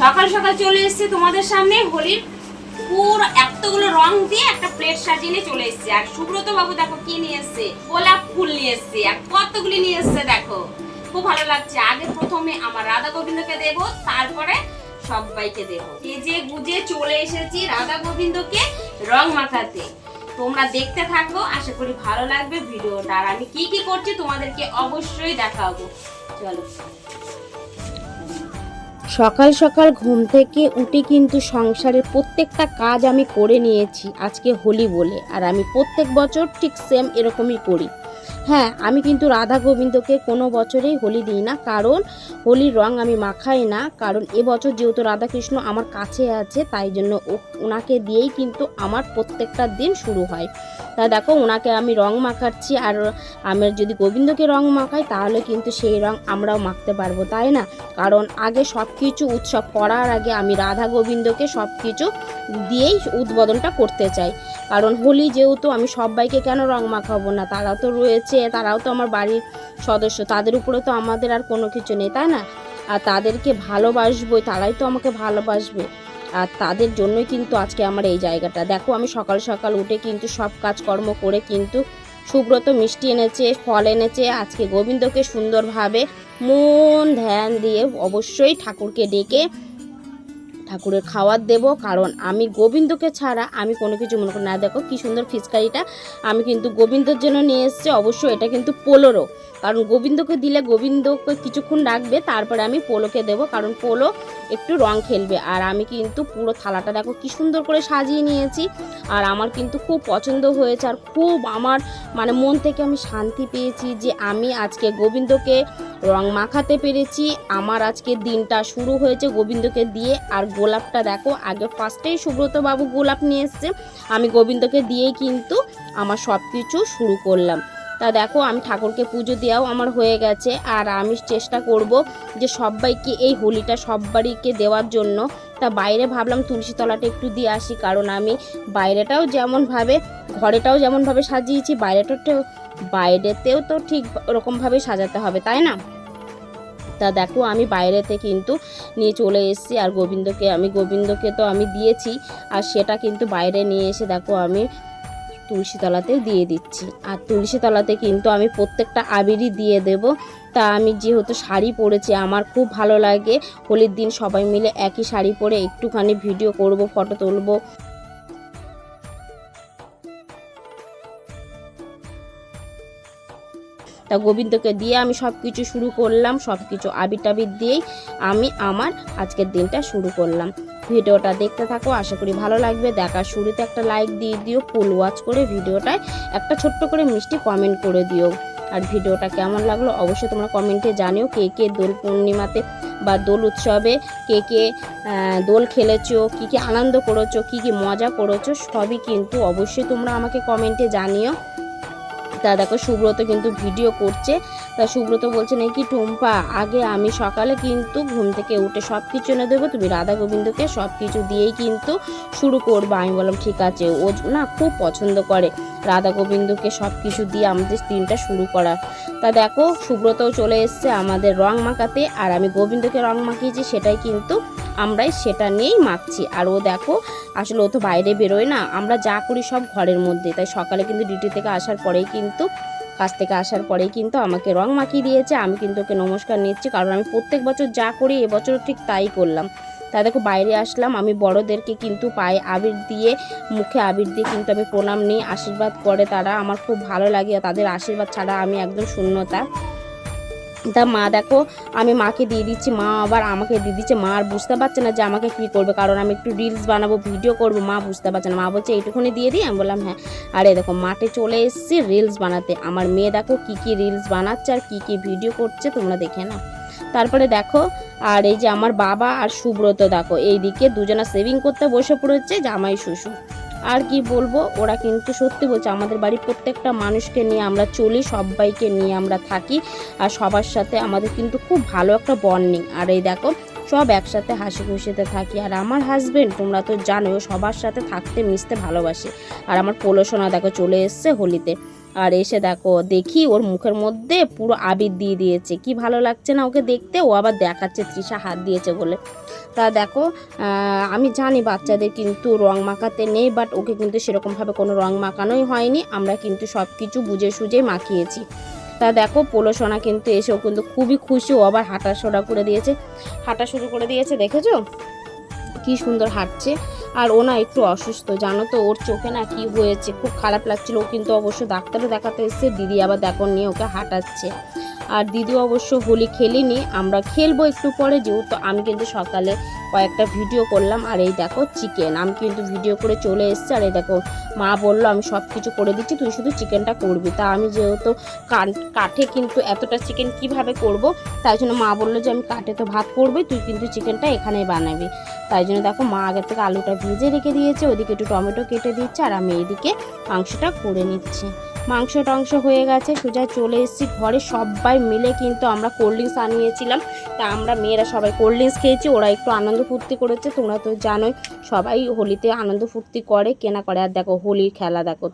সকাল সকাল চলে এসেছি তোমাদের সামনে হোলির পুরো এতগুলো রং দিয়ে একটা প্লেট সাজিয়ে নিয়ে চলে এসেছি। আর সুব্রত বাবু দেখো কি নিয়ে এসছে? গোলাপ ফুল নিয়ে এসছে। আর কতগুলি নিয়ে এসছে দেখো? খুব ভালো লাগছে। আগে প্রথমে আমার রাধা গোবিন্দকে দেব, তারপরে সবাইকে দেব। সেজে গুজে চলে এসেছি রাধা গোবিন্দকে রং মাখাতে। তোমরা দেখতে থাকো, আশা করি ভালো লাগবে ভিডিওটা। আর আমি কি কি করছি তোমাদেরকে অবশ্যই দেখাবো। চলো। সকাল সকাল ঘুম থেকে উঠে কিন্তু সংসারের প্রত্যেকটা কাজ আমি করে নিয়েছি আজকে হোলি বলে। আর আমি প্রত্যেক বছর ঠিক সেম এরকমই করি। হ্যাঁ আমি কিন্তু রাধা গোবিন্দকে কোনো বছরেই হোলি দিই না, কারণ হোলির রং আমি মাখাই না, কারণ এবছর যেহেতু রাধাকৃষ্ণ আমার কাছে আছে, তাই জন্য ওনাকে দিয়েই কিন্তু আমার প্রত্যেকটা দিন শুরু হয়। তা দেখো, ওনাকে আমি রং মাখাচ্ছি, আর আমার যদি গোবিন্দকে রং মাখাই, তাহলে কিন্তু সেই রং আমরাও মাখতে পারব, তাই না? কারণ আগে সব কিছু উৎসব করার আগে আমি রাধা গোবিন্দকে সব কিছু দিয়েই উদ্বোধনটা করতে চাই। কারণ হোলি যেহেতু আমি সবাইকে কেন রং মাখাবো না? তারা তো রয়েছে তারাও তো আমার বাড়ির সদস্য, তাদের উপরে তো আমাদের আর কোনো কিছু নেই, তাই না? আর তাদেরকে ভালোবাসবই, তারাই তো আমাকে ভালোবাসবে। আর তাদের জন্যই কিন্তু আজকে আমার এই জায়গাটা। দেখো, আমি সকাল সকাল উঠে কিন্তু সব কাজকর্ম করে কিন্তু সুব্রত মিষ্টি এনেছে, ফল এনেছে। আজকে গোবিন্দকে সুন্দরভাবে মন ধ্যান দিয়ে অবশ্যই ঠাকুরকে ডেকে ঠাকুরের খাবার দেব, কারণ আমি গোবিন্দকে ছাড়া আমি কোনো কিছু মনে করি না। দেখো কি সুন্দর ফিচকারিটা আমি কিন্তু গোবিন্দর জন্য নিয়ে এসেছি অবশ্যই এটা কিন্তু পোলোরও। কারণ গোবিন্দকে দিলে গোবিন্দকে কিছুক্ষণ রাখবে, তারপরে আমি পোলোকে দেব, কারণ পোলো একটু রং খেলবে। আর আমি কিন্তু পুরো থালাটা দেখো কি সুন্দর করে সাজিয়ে নিয়েছি, আর আমার কিন্তু খুব পছন্দ হয়েছে, আর খুব আমার মানে মন থেকে আমি শান্তি পেয়েছি যে আমি আজকে গোবিন্দকে রং মাখাতে পেরেছি। আমার আজকে দিনটা শুরু হয়েছে গোবিন্দকে দিয়ে, আর গোলাপটা দেখো, আগে ফার্স্টেই সুব্রত বাবু গোলাপ নিয়ে এসছে। আমি গোবিন্দকে দিয়েই কিন্তু আমার সব কিছু শুরু করলাম। তা দেখো, আমি ঠাকুরকে পুজো দেওয়াও আমার হয়ে গেছে। আর আমি চেষ্টা করব যে সবাইকে এই হোলিটা সবাইকে দেওয়ার জন্য। তা বাইরে ভাবলাম তুলসী তলাটা একটু দিয়ে আসি, কারণ আমি বাইরেটাও যেমনভাবে ঘরেটাও যেমনভাবে সাজিয়েছি, বাইরেটাও বাইরেতেও তো ঠিক ওরকমভাবেই সাজাতে হবে, তাই না? তা দেখো, আমি বাইরেতে কিন্তু নিয়ে চলে এসেছি। আর গোবিন্দকে, আমি গোবিন্দকে তো আমি দিয়েছি। আর সেটা কিন্তু বাইরে নিয়ে এসে দেখো, আমি তুলসীতলাতেও দিয়ে দিচ্ছি। আর তুলসীতলাতে কিন্তু আমি প্রত্যেকটা আবিরই দিয়ে দেব। তা আমি যেহেতু শাড়ি পরেছি, আমার খুব ভালো লাগে। হোলির দিন সবাই মিলে একই শাড়ি পরে একটুখানি ভিডিও করব, ফটো তুলব। তা গোবিন্দকে দিয়ে আমি সব কিছু শুরু করলাম সব কিছু আবির টাবির দিয়েই আমি আমার আজকের দিনটা শুরু করলাম। ভিডিওটা দেখতে থাকো, আশা করি ভালো লাগবে। দেখার শুরুতে একটা লাইক দিয়ে দিও ফুল ওয়াচ করে ভিডিওটায় একটা ছোট্ট করে মিষ্টি কমেন্ট করে দিও। আর ভিডিওটা কেমন লাগল অবশ্যই তোমরা কমেন্টে জানিও কে কে দোল পূর্ণিমাতে বা দোল উৎসবে কে কে দোল খেলেছো, কী কী আনন্দ করেছ, কী কী মজা করেছ, সবই কিন্তু অবশ্যই তোমরা আমাকে কমেন্টে জানিও। তা দেখো সুব্রত কিন্তু ভিডিও করছে। তা সুব্রত বলছে, নাকি টুম্পা, আগে আমি সকালে কিন্তু ঘুম থেকে উঠে সব কিছু এনে দেবো, তুমি রাধা গোবিন্দকে সব কিছু দিয়েই কিন্তু শুরু করবে। আমি বললাম, ঠিক আছে। ও না খুব পছন্দ করে রাধা গোবিন্দকে সব কিছু দিয়ে আমাদের দিনটা শুরু করা। তা দেখো সুব্রতও চলে এসছে আমাদের রং মাখাতে, আর আমি গোবিন্দকে রং মাখিয়েছি, সেটাই কিন্তু আমরাই সেটা নিয়েই মাখছি। আর ও দেখো, আসলে ও তো বাইরে বেরোয় না, আমরা যা করি সব ঘরের মধ্যে। তাই সকালে কিন্তু ডিউটি থেকে আসার পরেই কিন্তু, কাজ থেকে আসার পরেই কিন্তু আমাকে রং মাখিয়ে দিয়েছে, আমি কিন্তু ওকে নমস্কার নিচ্ছি, কারণ আমি প্রত্যেক বছর যা করি এবছরও ঠিক তাই করলাম। তা দেখো, বাইরে আসলাম, আমি বড়দেরকে কিন্তু পায়ে আবির দিয়ে, মুখে আবির দিয়ে কিন্তু আমি প্রণাম নিই আশীর্বাদ করে তারা। আমার খুব ভালো লাগে, তাদের আশীর্বাদ ছাড়া আমি একদম শূন্যতা তা মা দেখো, আমি মাকে দিয়ে দিচ্ছি, মা আবার আমাকে দিয়ে দিচ্ছে। মা আর বুঝতে পারছে না যে আমাকে কী করবে, কারণ আমি একটু রিলস বানাবো ভিডিও করব, মা বুঝতে পারছে না। মা বলছে, এইটুকুনি দিয়ে দিই? আমি বললাম হ্যাঁ। আরে দেখো, মাঠে চলে এসেছি রিলস বানাতে। আমার মেয়ে দেখো, কী কী রিলস বানাচ্ছে আর কী কী ভিডিও করছে, তোমরা দেখে না তারপরে দেখো, আর এই যে আমার বাবা আর সুব্রত দেখো, এইদিকে দুজনা সেভিং করতে বসে পড়েছে জামাই, শ্বশুর। আর কি বলব, ওরা কিন্তু সত্যি বলছে আমাদের বাড়ির প্রত্যেকটা মানুষকে নিয়ে আমরা চলি, সবাইকে নিয়ে আমরা থাকি আর সবার সাথে আমাদের কিন্তু খুব ভালো একটা বর্নিং আর এই দেখো, সব একসাথে হাসি খুশিতে থাকি। আর আমার হাজব্যান্ড তোমরা তো জানো সবার সাথে থাকতে, মিশতে ভালোবাসে। আর আমার পোলোসোনা দেখো চলে এসছে হোলিতে। আর এসে দেখো, দেখি ওর মুখের মধ্যে পুরো আবির দিয়ে দিয়েছে। কি ভালো লাগছে না ওকে দেখতে? ও আবার দেখাচ্ছে, তৃষা হাত দিয়েছে বলে। তা দেখো আমি জানি বাচ্চাদের কিন্তু রং মাখাতে নেই বাট ওকে কিন্তু সেরকমভাবে কোনো রং মাখানোই হয়নি। আমরা কিন্তু সব কিছু বুঝে সুঝে মাখিয়েছি। তা দেখো পোলোসোনা কিন্তু এসেও কিন্তু খুবই খুশি। ও আবার হাঁটা সোটা করে দিয়েছে। হাঁটা শুরু করে দিয়েছে, দেখেছ? কি সুন্দর হাঁটছে। আর ও না একটু অসুস্থ, জানো তো, ওর চোখে না কি হয়েছে, খুব খারাপ লাগছিল। ও কিন্তু অবশ্য ডাক্তারও দেখাতে এসছে, দিদি আবার দেখো নিয়ে ওকে হাঁটাচ্ছে। আর দিদিও অবশ্য হোলি খেলিনি, আমরা খেলব একটু পরে যেহেতু আমি কিন্তু সকালে কয়েকটা ভিডিও করলাম, আর এই দেখো চিকেন আমি কিন্তু ভিডিও করে চলে এসেছি, আর এই দেখো মা বলল, আমি সব কিছু করে দিচ্ছি, তুই শুধু চিকেনটা করবি। তা আমি যেহেতু কাঠে কিন্তু এতটা চিকেন কীভাবে করব, তাই জন্য মা বলল যে, আমি কাঠে তো ভাত করবি তুই কিন্তু চিকেনটা এখানেই বানাবি। তাই জন্য দেখো মা আগে থেকে আলুটা ভেজে রেখে দিয়েছে, ওদিকে একটু টমেটো কেটে দিচ্ছে, আর আমি এইদিকে মাংসটা করে নিচ্ছি। মাংস টাংস হয়ে গেছে, সোজা চলে এসেছি ঘরে সবাই মিলে কিন্তু আমরা কোল্ড ড্রিঙ্কস আনিয়েছিলাম। তা আমরা মেয়েরা সবাই কোল্ড ড্রিঙ্কস খেয়েছি, ওরা একটু আনন্দ ফুর্তি করেছে, তোমরা তো জানোই, সবাই হোলিতে আনন্দ ফুর্তি করে, কেনা করে। আর দেখো হোলির খেলা, দেখো